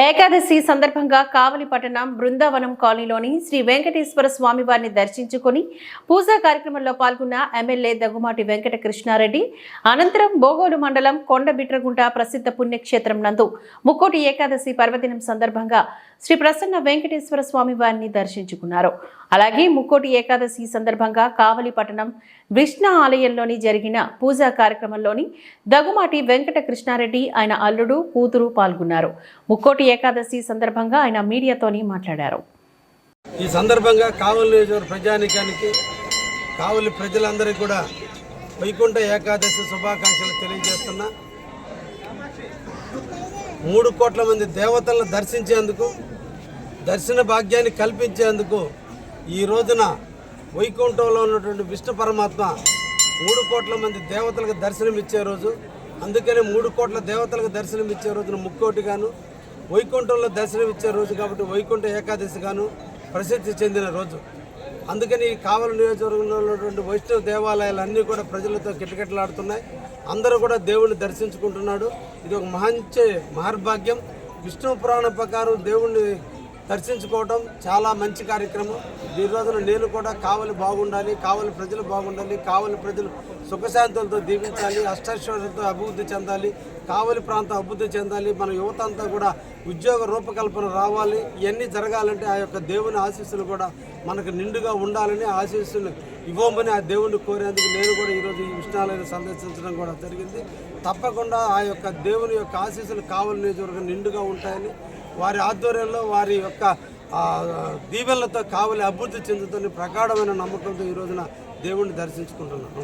ఏకాదశి సందర్భంగా కావలి పట్టణం బృందావనం కాలనీలోని శ్రీ వెంకటేశ్వర స్వామి వారిని దర్శించుకుని పూజా కార్యక్రమంలో పాల్గొన్న ఎమ్మెల్యే దగ్గుమాటి వెంకట కృష్ణారెడ్డి అనంతరం బోగోలు మండలం కొండబిట్రగుంట ప్రసిద్ధ పుణ్యక్షేత్రం నందు ముక్కోటి ఏకాదశి పర్వదినం సందర్భంగా శ్రీ ప్రసన్న వెంకటేశ్వర స్వామి వారిని దర్శించుకున్నారు. అలాగే ముక్కోటి ఏకాదశి సందర్భంగా కావలి పట్టణం విష్ణు ఆలయంలోని జరిగిన పూజా కార్యక్రమంలోని దగ్గుమాటి వెంకట కృష్ణారెడ్డి ఆయన అల్లుడు కూతురు పాల్గొన్నారు. ముక్కోటి ఏకాదశి సందర్భంగా ఆయన మీడియాతోని మాట్లాడారు. ఈ సందర్భంగా కావలి నియోజకవర్గ ప్రజానికానికి కావలి ప్రజలందరికీ కూడా వైకుంఠ ఏకాదశి శుభాకాంక్షలు తెలియజేస్తున్నా. మూడు కోట్ల మంది దేవతలను దర్శించేందుకు దర్శన భాగ్యాన్ని కల్పించేందుకు ఈ రోజున వైకుంఠంలో ఉన్నటువంటి విష్ణు పరమాత్మ మూడు కోట్ల మంది దేవతలకు దర్శనం ఇచ్చే రోజు అందుకనే మూడు కోట్ల దేవతలకు దర్శనం ఇచ్చే రోజున ముక్కోటిగాను వైకుంఠంలో దర్శనమిచ్చే రోజు కాబట్టి వైకుంఠ ఏకాదశి గాను ప్రసిద్ధి చెందిన రోజు. అందుకని ఈ కావలి నియోజకవర్గంలో ఉన్నటువంటి వైష్ణవ దేవాలయాలు అన్నీ కూడా ప్రజలతో కిటకిటలాడుతున్నాయి. అందరూ కూడా దేవుణ్ణి దర్శించుకుంటున్నాడు. ఇది ఒక మంచి మహర్భాగ్యం. విష్ణు పురాణం ప్రకారం దేవుణ్ణి దర్శించుకోవటం చాలా మంచి కార్యక్రమం. ఈ రోజున నేను కూడా కావలి బాగుండాలి కావలి ప్రజలు బాగుండాలి కావలి ప్రజలు సుఖశాంతులతో దీవించాలి అష్టైశ్వర్యంతో అభివృద్ధి చెందాలి కావలి ప్రాంతం అభివృద్ధి చెందాలి. మన యువత అంతా కూడా ఉద్యోగ రూపకల్పన రావాలి ఇవన్నీ జరగాలంటే ఆ యొక్క దేవుని ఆశీస్సులు కూడా మనకు నిండుగా ఉండాలని ఆశీస్సులు ఇవ్వమని ఆ దేవుణ్ణి కోరేందుకు నేను కూడా ఈరోజు ఈ విష్ణాలయం సందర్శించడం కూడా జరిగింది. తప్పకుండా ఆ యొక్క దేవుని యొక్క ఆశీస్సులు కావలి నియోజకవర్గం నిండుగా ఉంటాయని వారి ఆధ్వర్యంలో వారి యొక్క దీవెనలతో కావలి అభివృద్ధి చెందుతుంది ప్రగాఢమైన నమ్మకంతో ఈ రోజున దేవుణ్ణి దర్శించుకుంటున్నాను.